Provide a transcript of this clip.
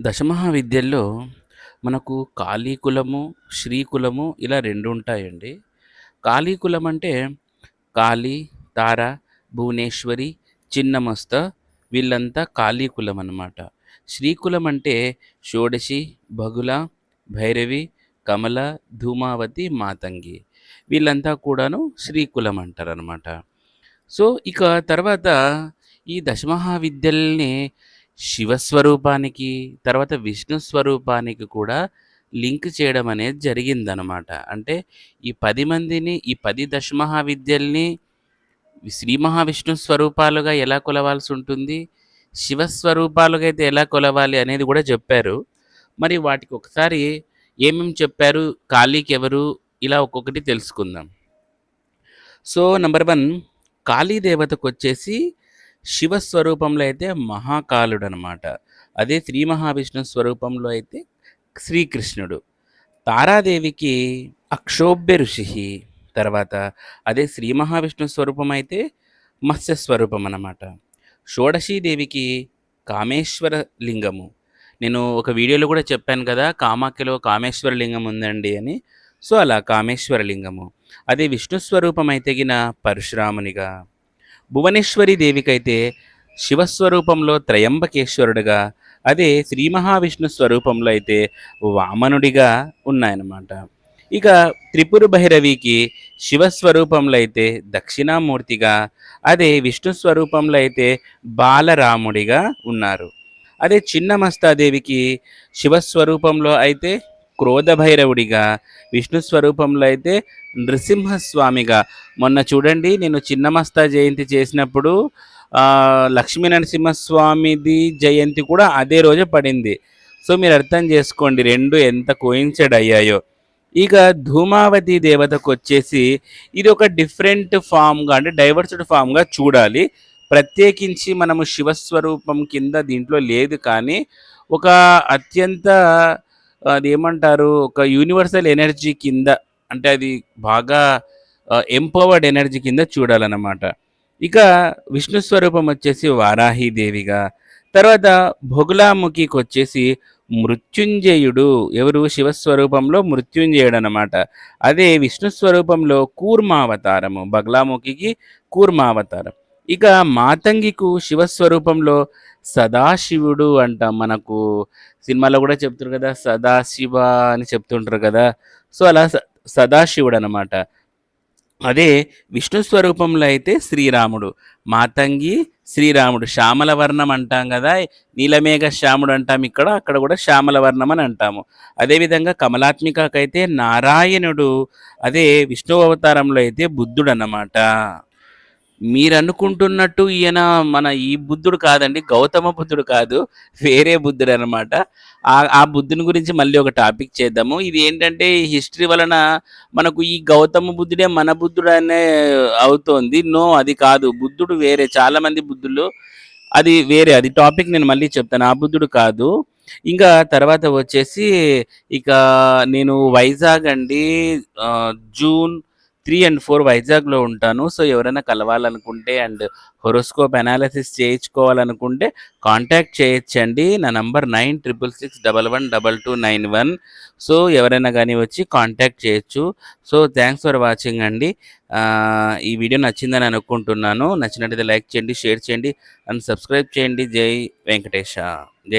దశమహావిద్యల్లో మనకు కాళీకులము శ్రీకులము ఇలా రెండు ఉంటాయండి. కాళీ కులం అంటే కాళీ, తార, భువనేశ్వరి, చిన్నమస్త వీళ్ళంతా కాళీకులం అనమాట అన్నమాట. శ్రీకులం అంటే షోడశి, బగుల, భైరవి, కమల, ధూమావతి, మాతంగి వీళ్ళంతా కూడాను శ్రీకులం అంటారనమాట. సో, ఇక తర్వాత ఈ దశమహావిద్యల్ని శివస్వరూపానికి, తర్వాత విష్ణు స్వరూపానికి కూడా లింక్ చేయడం అనేది జరిగిందనమాట. అంటే ఈ పది మందిని, ఈ పది దశమహావిద్యల్ని శ్రీ మహావిష్ణు స్వరూపాలుగా ఎలా కొలవాల్సుంటుంది, శివ స్వరూపాలుగా అయితే ఎలా కొలవాలి అనేది కూడా చెప్పారు మరి వాటికి ఒకసారి ఏమేం చెప్పారు, కాళీకెవరు ఇలా ఒక్కొక్కటి తెలుసుకుందాం. సో, నెంబర్ వన్ కాళీ దేవతకొచ్చేసి స్వరూపంలో అయితే మహాకాలుడనమాట. అదే శ్రీ మహావిష్ణు స్వరూపంలో అయితే శ్రీకృష్ణుడు. తారాదేవికి అక్షోభ్య ఋషి తర్వాత అదే శ్రీ మహావిష్ణు స్వరూపం అయితే మత్స్య స్వరూపం అన్నమాట. షోడశీదేవికి కామేశ్వర లింగము. నేను ఒక వీడియోలో కూడా చెప్పాను కదా కామాఖ్యలో కామేశ్వర లింగం ఉందండి అని. సో, అలా కామేశ్వర లింగము. అదే విష్ణు స్వరూపం అయితే గిన పరశురామునిగా. భువనేశ్వరి దేవికైతే శివస్వరూపంలో త్రయంబకేశ్వరుడుగా, అదే శ్రీ మహావిష్ణు స్వరూపంలో అయితే వామనుడిగా ఉన్నాయన్నమాట. ఇక త్రిపుర భైరవికి శివ స్వరూపంలో అయితే దక్షిణామూర్తిగా, అదే విష్ణు స్వరూపంలో అయితే బాలరాముడిగా ఉన్నారు. అదే చిన్నమస్తాదేవికి శివ స్వరూపంలో అయితే క్రోధ భైరవుడిగా, విష్ణు స్వరూపంలో అయితే నృసింహస్వామిగా. మొన్న చూడండి నేను చిన్నమస్తా జయంతి చేసినప్పుడు లక్ష్మీ నరసింహస్వామిది జయంతి కూడా అదే రోజు పడింది. సో, మీరు అర్థం చేసుకోండి రెండు ఎంత కోయిన్సైడ్ అయ్యాయో. ఇక ధూమావతి దేవతకు వచ్చేసి ఇది ఒక డిఫరెంట్ ఫామ్గా అంటే డైవర్స్డ్ ఫామ్గా చూడాలి. ప్రత్యేకించి మనము శివస్వరూపం కింద దీంట్లో లేదు కానీ, ఒక అత్యంత అది ఏమంటారు ఒక యూనివర్సల్ ఎనర్జీ కింద అంటే అది బాగా ఎంపవర్డ్ ఎనర్జీ కింద చూడాలన్నమాట. ఇక విష్ణు స్వరూపం వచ్చేసి వారాహీదేవిగా, తర్వాత బొగులాముఖికొచ్చేసి మృత్యుంజయుడు. ఎవరు శివస్వరూపంలో మృత్యుంజయుడనమాట. అదే విష్ణు స్వరూపంలో కూర్మావతారము. బగలాముఖికి కూర్మావతారం. ఇక మాతంగికు శివస్వరూపంలో సదాశివుడు అంట. మనకు సినిమాలో కూడా చెప్తుర్రు కదా సదాశివ అని చెప్తుంటారు కదా సో, అలా సదాశివుడు అనమాట అదే విష్ణు స్వరూపంలో అయితే శ్రీరాముడు. మాతంగి, శ్రీరాముడు. శ్యామల వర్ణం అంటాం కదా నీలమేఘ శ్యాముడు అంటాం ఇక్కడ. అక్కడ కూడా శ్యామల వర్ణం అని అంటాము. అదేవిధంగా కమలాత్మికకైతే నారాయణుడు. అదే విష్ణు అవతారంలో అయితే మీరు మీరనుకుంటున్నట్టు ఈయన మన ఈ బుద్ధుడు కాదండి. గౌతమ బుద్ధుడు కాదు. వేరే బుద్ధుడు అనమాట ఆ బుద్ధుని గురించి మళ్ళీ ఒక టాపిక్ చేద్దాము. ఇది ఏంటంటే హిస్టరీ వలన మనకు ఈ గౌతమ బుద్ధుడే మన బుద్ధుడనే అవుతోంది. నో అది కాదు. బుద్ధుడు వేరే. చాలా మంది బుద్ధులు. అది వేరే. అది టాపిక్ నేను మళ్ళీ చెప్తాను. ఆ బుద్ధుడు కాదు. ఇంకా తర్వాత వచ్చేసి ఇక నేను వైజాగ్ అండి జూన్ త్రీ అండ్ ఫోర్ వైజాగ్‌లో ఉంటాను. సో, ఎవరైనా కలవాలనుకుంటే అండ్ హొరోస్కోప్ అనాలిసిస్ చేయించుకోవాలనుకుంటే కాంటాక్ట్ చేయొచ్చండి. నా నంబర్ 9666112291 సో, ఎవరైనా కానీ వచ్చి కాంటాక్ట్ చేయొచ్చు. సో, థ్యాంక్స్ ఫర్ వాచింగ్ అండి. ఈ వీడియో నచ్చిందని అనుకుంటున్నాను. నచ్చినట్టయితే లైక్ చేయండి, షేర్ చేయండి అండ్ సబ్స్క్రైబ్ చేయండి. జై వెంకటేశ. జై